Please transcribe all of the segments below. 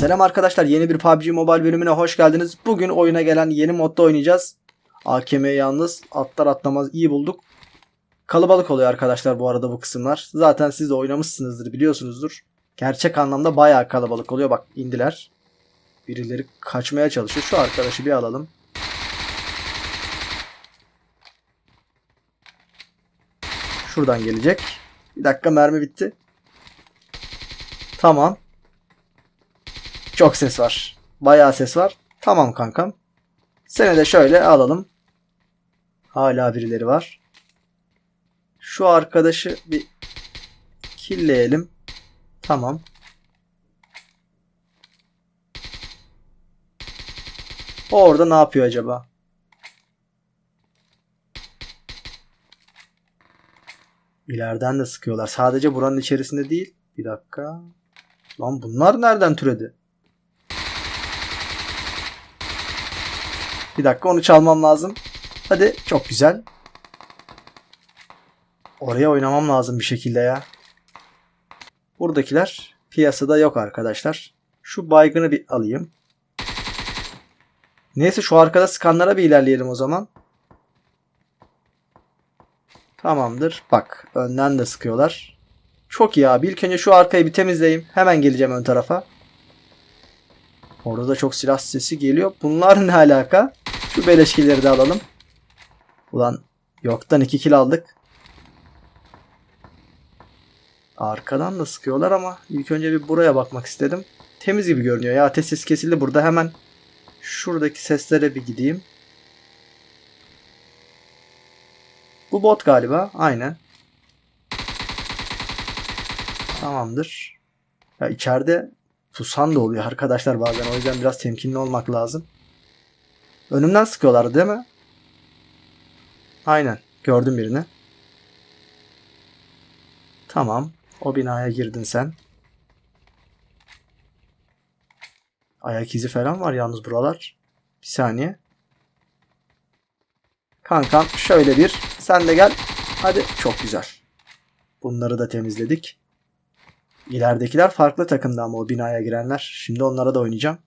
Selam arkadaşlar yeni bir PUBG Mobile bölümüne hoş geldiniz. Bugün oyuna gelen yeni modda oynayacağız. AKM'yi yalnız atlar atlamaz iyi bulduk. Kalabalık oluyor arkadaşlar bu arada bu kısımlar. Zaten siz de oynamışsınızdır biliyorsunuzdur. Gerçek anlamda bayağı kalabalık oluyor. Bak indiler. Birileri kaçmaya çalışıyor. Şu arkadaşı bir alalım. Şuradan gelecek. Bir dakika mermi bitti. Tamam. Çok ses var. Bayağı ses var. Tamam kankam. Seni de şöyle alalım. Hala birileri var. Şu arkadaşı bir killeyelim. Tamam. Orada ne yapıyor acaba? İleriden de sıkıyorlar. Sadece buranın içerisinde değil. Bir dakika. Lan bunlar nereden türedi? Bir dakika onu çalmam lazım. Hadi çok güzel. Oraya oynamam lazım bir şekilde ya. Buradakiler piyasada yok arkadaşlar. Şu baygını bir alayım. Neyse şu arkada skanlara bir ilerleyelim o zaman. Tamamdır. Bak önden de sıkıyorlar. Çok iyi abi. İlk önce şu arkayı bir temizleyeyim. Hemen geleceğim ön tarafa. Orada da çok silah sesi geliyor. Bunlar ne alaka? Şu beleşkileri de alalım. Ulan yoktan 2 kill aldık. Arkadan da sıkıyorlar ama ilk önce bir buraya bakmak istedim. Temiz gibi görünüyor ya. Ateş sesi kesildi burada. Hemen şuradaki seslere bir gideyim. Bu bot galiba. Aynen. Tamamdır. Ya içeride pusan da oluyor arkadaşlar bazen. O yüzden biraz temkinli olmak lazım. Önümden sıkıyorlar değil mi? Aynen. Gördüm birini. Tamam. O binaya girdin sen. Ayak izi falan var yalnız buralar. Bir saniye. Kankam şöyle bir. Sen de gel. Hadi çok güzel. Bunları da temizledik. İleridekiler farklı takımda ama o binaya girenler. Şimdi onlara da oynayacağım.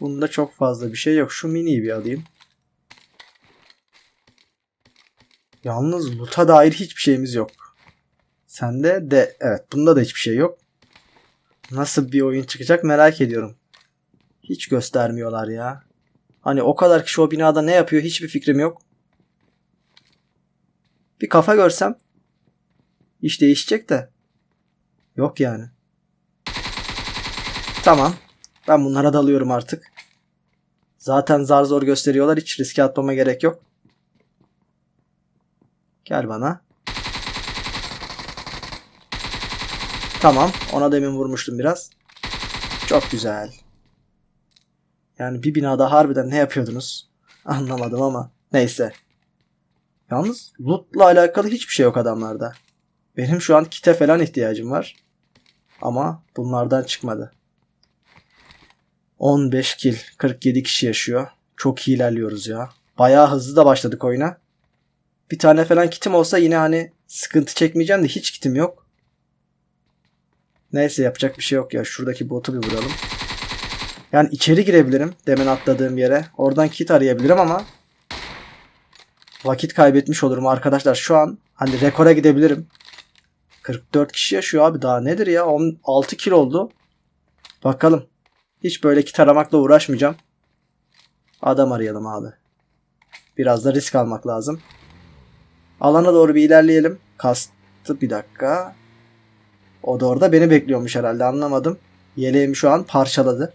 Bunda çok fazla bir şey yok. Şu miniyi bir alayım. Yalnız loot'a dair hiçbir şeyimiz yok. Sende de evet bunda da hiçbir şey yok. Nasıl bir oyun çıkacak merak ediyorum. Hiç göstermiyorlar ya. Hani o kadar kişi o binada ne yapıyor hiçbir fikrim yok. Bir kafa görsem iş değişecek de. Yok yani. Tamam. Ben bunlara dalıyorum artık. Zaten zar zor gösteriyorlar. Hiç riske atmama gerek yok. Gel bana. Tamam. Ona demin vurmuştum biraz. Çok güzel. Yani bir binada harbiden ne yapıyordunuz? Anlamadım ama. Neyse. Yalnız loot'la alakalı hiçbir şey yok adamlarda. Benim şu an kite falan ihtiyacım var. Ama bunlardan çıkmadı. 15 kill. 47 kişi yaşıyor. Çok iyi ilerliyoruz ya. Bayağı hızlı da başladık oyuna. Bir tane falan kitim olsa yine hani sıkıntı çekmeyeceğim de hiç kitim yok. Neyse yapacak bir şey yok ya. Şuradaki botu bir vuralım. Yani içeri girebilirim demin atladığım yere. Oradan kit arayabilirim ama vakit kaybetmiş olurum arkadaşlar. Şu an hani rekora gidebilirim. 44 kişi yaşıyor abi daha nedir ya? 16 kill oldu. Bakalım. Hiç böyle kit aramakla uğraşmayacağım. Adam arayalım abi. Biraz da risk almak lazım. Alana doğru bir ilerleyelim. Kastı bir dakika. O da orada beni bekliyormuş herhalde anlamadım. Yeleğimi şu an parçaladı.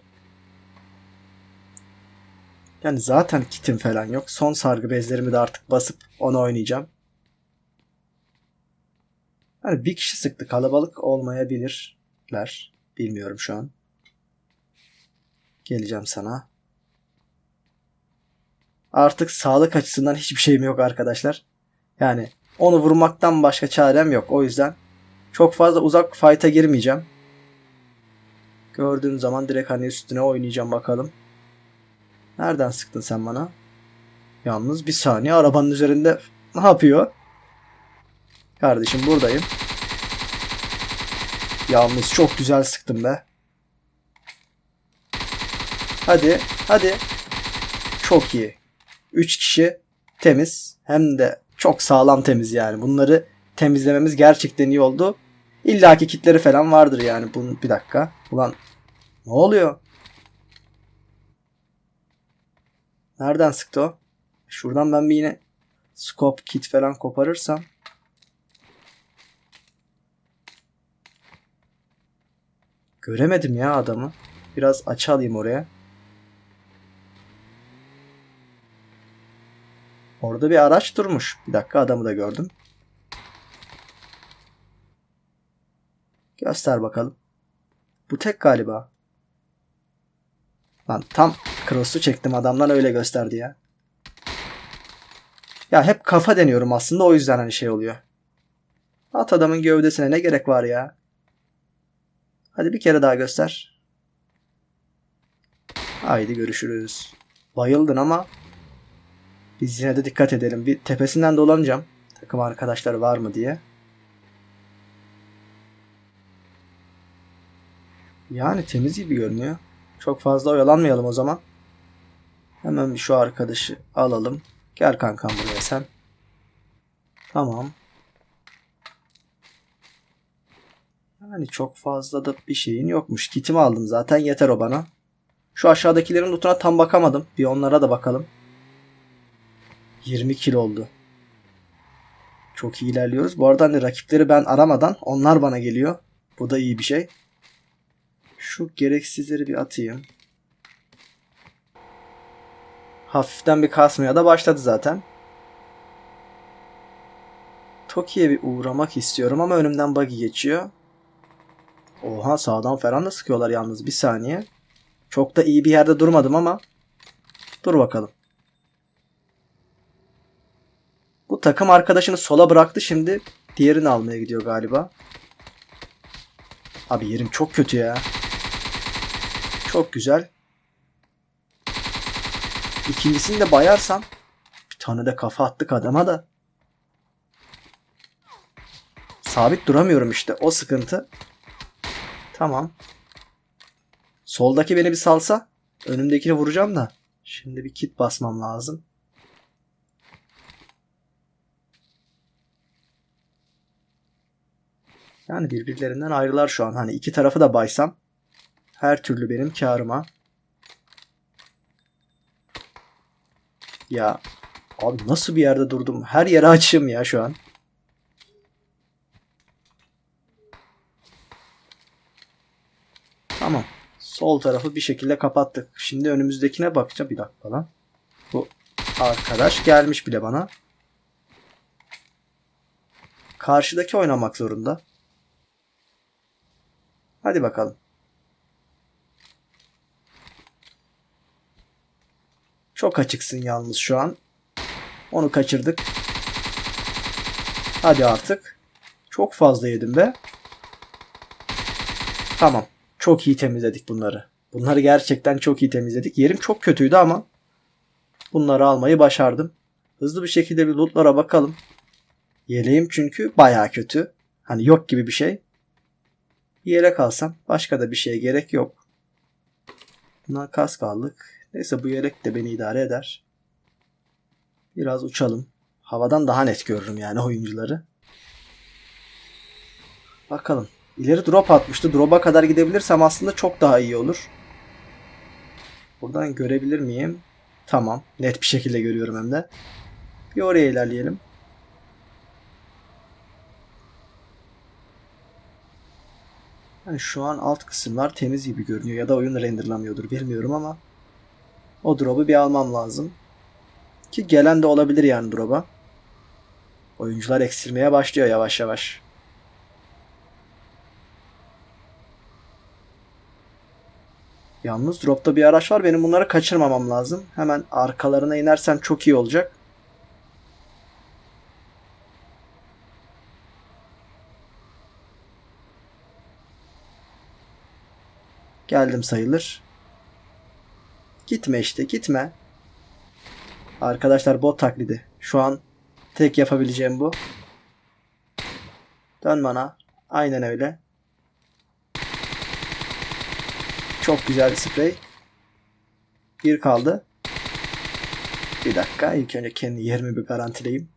Yani zaten kitim falan yok. Son sargı bezlerimi de artık basıp onu oynayacağım. Hani bir kişi sıktı kalabalık olmayabilirler. Bilmiyorum şu an. Geleceğim sana. Artık sağlık açısından hiçbir şeyim yok arkadaşlar. Yani onu vurmaktan başka çarem yok. O yüzden çok fazla uzak fight'a girmeyeceğim. Gördüğüm zaman direkt hani üstüne oynayacağım bakalım. Nereden sıktın sen bana? Yalnız bir saniye arabanın üzerinde ne yapıyor? Kardeşim buradayım. Yalnız çok güzel sıktım be. Hadi, hadi. Çok iyi. 3 kişi temiz. Hem de çok sağlam temiz yani. Bunları temizlememiz gerçekten iyi oldu. İlla ki kitleri falan vardır yani. Bunun bir dakika. Ulan ne oluyor? Nereden sıktı o? Şuradan ben bir yine scope kit falan koparırsam. Göremedim ya adamı. Biraz açı alayım oraya. Orada bir araç durmuş. Bir dakika adamı da gördüm. Göster bakalım. Bu tek galiba. Lan tam cross'u çektim adamdan öyle gösterdi ya. Ya hep kafa deniyorum aslında o yüzden hani şey oluyor. At adamın gövdesine ne gerek var ya. Hadi bir kere daha göster. Haydi görüşürüz. Bayıldın ama biz yine de dikkat edelim. Bir tepesinden dolanacağım. Takım arkadaşları var mı diye. Yani temiz gibi görünüyor. Çok fazla oyalanmayalım o zaman. Hemen şu arkadaşı alalım. Gel kankam buraya sen. Tamam. Yani çok fazla da bir şeyin yokmuş. Kitimi aldım zaten yeter o bana. Şu aşağıdakilerin lootuna tam bakamadım. Bir onlara da bakalım. 20 kilo oldu. Çok iyi ilerliyoruz. Bu arada hani rakipleri ben aramadan onlar bana geliyor. Bu da iyi bir şey. Şu gereksizleri bir atayım. Hafiften bir kasmaya da başladı zaten. Toki'ye bir uğramak istiyorum ama önümden buggy geçiyor. Oha sağdan falan da sıkıyorlar yalnız bir saniye. Çok da iyi bir yerde durmadım ama. Dur bakalım. Bu takım arkadaşını sola bıraktı şimdi. Diğerini almaya gidiyor galiba. Abi yerim çok kötü ya. Çok güzel. İkincisini de bayarsam bir tane de kafa attık adama da. Sabit duramıyorum işte. O sıkıntı. Tamam. Soldaki beni bir salsa önümdekini vuracağım da. Şimdi bir kit basmam lazım. Yani birbirlerinden ayrılar şu an. Hani iki tarafı da baysam her türlü benim karıma. Ya abi nasıl bir yerde durdum? Her yere açığım ya şu an. Tamam. Sol tarafı bir şekilde kapattık. Şimdi önümüzdekine bakacağım. Bir dakika lan. Bu arkadaş gelmiş bile bana. Karşıdaki oynamak zorunda. Hadi bakalım. Çok açıksın yalnız şu an. Onu kaçırdık. Hadi artık. Çok fazla yedim be. Tamam. Çok iyi temizledik bunları. Bunları gerçekten çok iyi temizledik. Yerim çok kötüydü ama bunları almayı başardım. Hızlı bir şekilde bir lootlara bakalım. Yeleğim çünkü baya kötü. Hani yok gibi bir şey. Bir yelek alsam başka da bir şeye gerek yok. Buna kask aldık. Neyse bu yelek de beni idare eder. Biraz uçalım. Havadan daha net görürüm yani oyuncuları. Bakalım. İleri drop atmıştı. Drop'a kadar gidebilirsem aslında çok daha iyi olur. Buradan görebilir miyim? Tamam. Net bir şekilde görüyorum hem de. Bir oraya ilerleyelim. Yani şu an alt kısımlar temiz gibi görünüyor ya da oyun renderlamıyordur bilmiyorum ama o drop'u bir almam lazım. Ki gelen de olabilir yani drop'a. Oyuncular eksilmeye başlıyor yavaş yavaş. Yalnız dropta bir araç var. Benim bunları kaçırmamam lazım. Hemen arkalarına inersem çok iyi olacak. Geldim sayılır. Gitme işte gitme. Arkadaşlar bot taklidi. Şu an tek yapabileceğim bu. Dön bana. Aynen öyle. Çok güzel bir sprey. Bir kaldı. Bir dakika. İlk önce kendi yerimi bir garantileyim.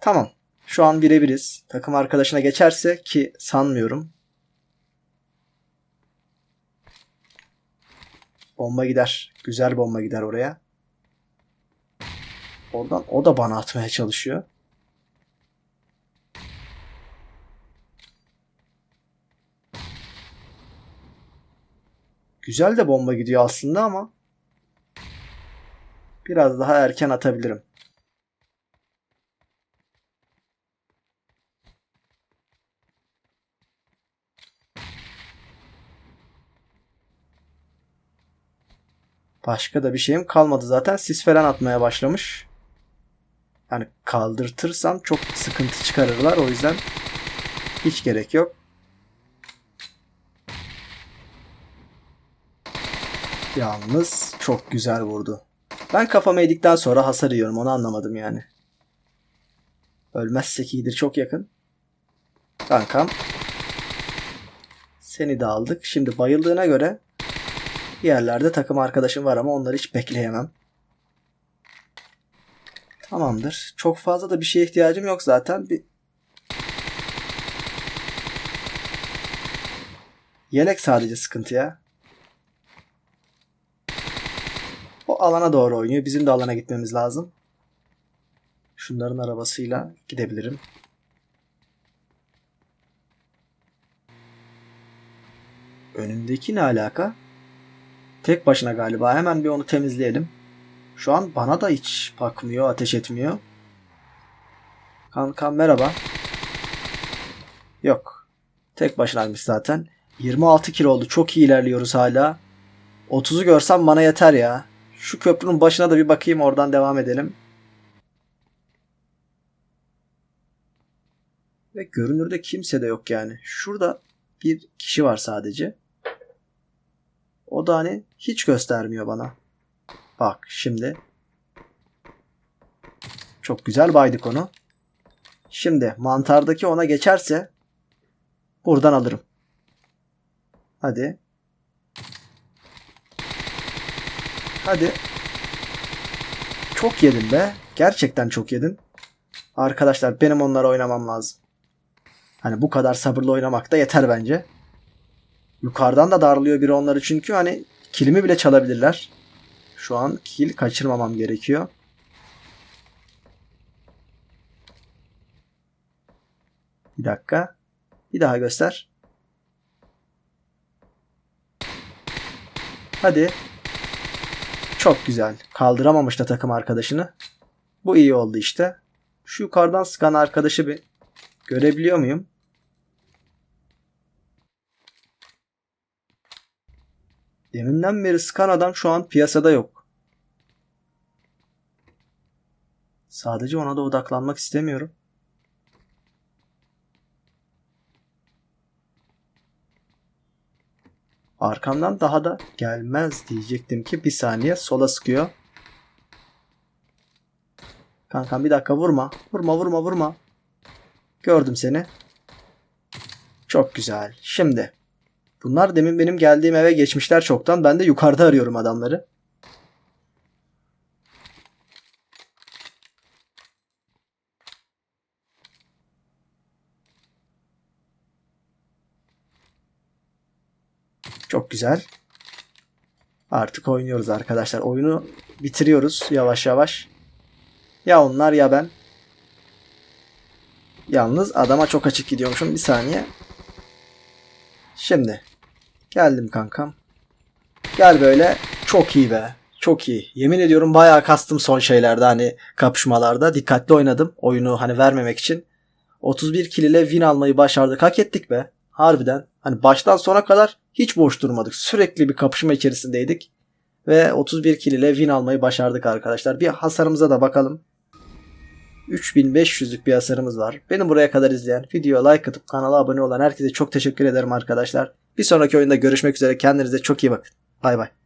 Tamam. Şu an birebiriz. Takım arkadaşına geçerse ki sanmıyorum. Bomba gider. Güzel bomba gider oraya. Oradan o da bana atmaya çalışıyor. Güzel de bomba gidiyor aslında ama biraz daha erken atabilirim. Başka da bir şeyim kalmadı zaten. Sis falan atmaya başlamış. Yani kaldırtırsam çok sıkıntı çıkarırlar. O yüzden hiç gerek yok. Yalnız çok güzel vurdu. Ben kafama yedikten sonra hasar yiyorum. Onu anlamadım yani. Ölmezsek iyidir. Çok yakın. Kankam. Seni de aldık. Şimdi bayıldığına göre yerlerde takım arkadaşım var ama onları hiç bekleyemem. Tamamdır. Çok fazla da bir şeye ihtiyacım yok zaten. Bir Yelek sadece sıkıntı ya. O alana doğru oynuyor. Bizim de alana gitmemiz lazım. Şunların arabasıyla gidebilirim. Önündeki ne alaka? Tek başına galiba. Hemen bir onu temizleyelim. Şu an bana da hiç bakmıyor, ateş etmiyor. Kankam merhaba. Yok. Tek başınaymış zaten. 26 kilo oldu. Çok iyi ilerliyoruz hala. 30'u görsem bana yeter ya. Şu köprünün başına da bir bakayım oradan devam edelim. Ve görünürde kimse de yok yani. Şurada bir kişi var sadece. O da hani hiç göstermiyor bana. Bak şimdi. Çok güzel baydık onu. Şimdi mantardaki ona geçerse buradan alırım. Hadi. Hadi. Çok yedin be. Gerçekten çok yedin. Arkadaşlar benim onlara oynamam lazım. Hani bu kadar sabırlı oynamak da yeter bence. Yukarıdan da darlıyor biri onları çünkü hani kilimi bile çalabilirler. Şu an kill kaçırmamam gerekiyor. Bir dakika. Bir daha göster. Hadi. Çok güzel. Kaldıramamış da takım arkadaşını. Bu iyi oldu işte. Şu yukarıdan sıkan arkadaşı bir görebiliyor muyum? Deminden beri sıkan adam şu an piyasada yok. Sadece ona da odaklanmak istemiyorum. Arkamdan daha da gelmez diyecektim ki bir saniye sola sıkıyor. Kankam bir dakika vurma. Vurma vurma vurma. Gördüm seni. Çok güzel. Şimdi. Bunlar demin benim geldiğim eve geçmişler çoktan. Ben de yukarıda arıyorum adamları. Çok güzel. Artık oynuyoruz arkadaşlar. Oyunu bitiriyoruz yavaş yavaş. Ya onlar ya ben. Yalnız adama çok açık gidiyormuşum. Bir saniye. Şimdi. Geldim kankam. Gel böyle. Çok iyi be. Çok iyi. Yemin ediyorum bayağı kastım son şeylerde hani kapışmalarda. Dikkatli oynadım. Oyunu hani vermemek için. 31 kill ile win almayı başardık. Hak ettik be. Harbiden. Hani baştan sona kadar hiç boş durmadık. Sürekli bir kapışma içerisindeydik. Ve 31 kill ile win almayı başardık arkadaşlar. Bir hasarımıza da bakalım. 3500'lük bir hasarımız var. Beni buraya kadar izleyen, videoya like atıp kanala abone olan herkese çok teşekkür ederim arkadaşlar. Bir sonraki oyunda görüşmek üzere. Kendinize çok iyi bakın. Bay bay.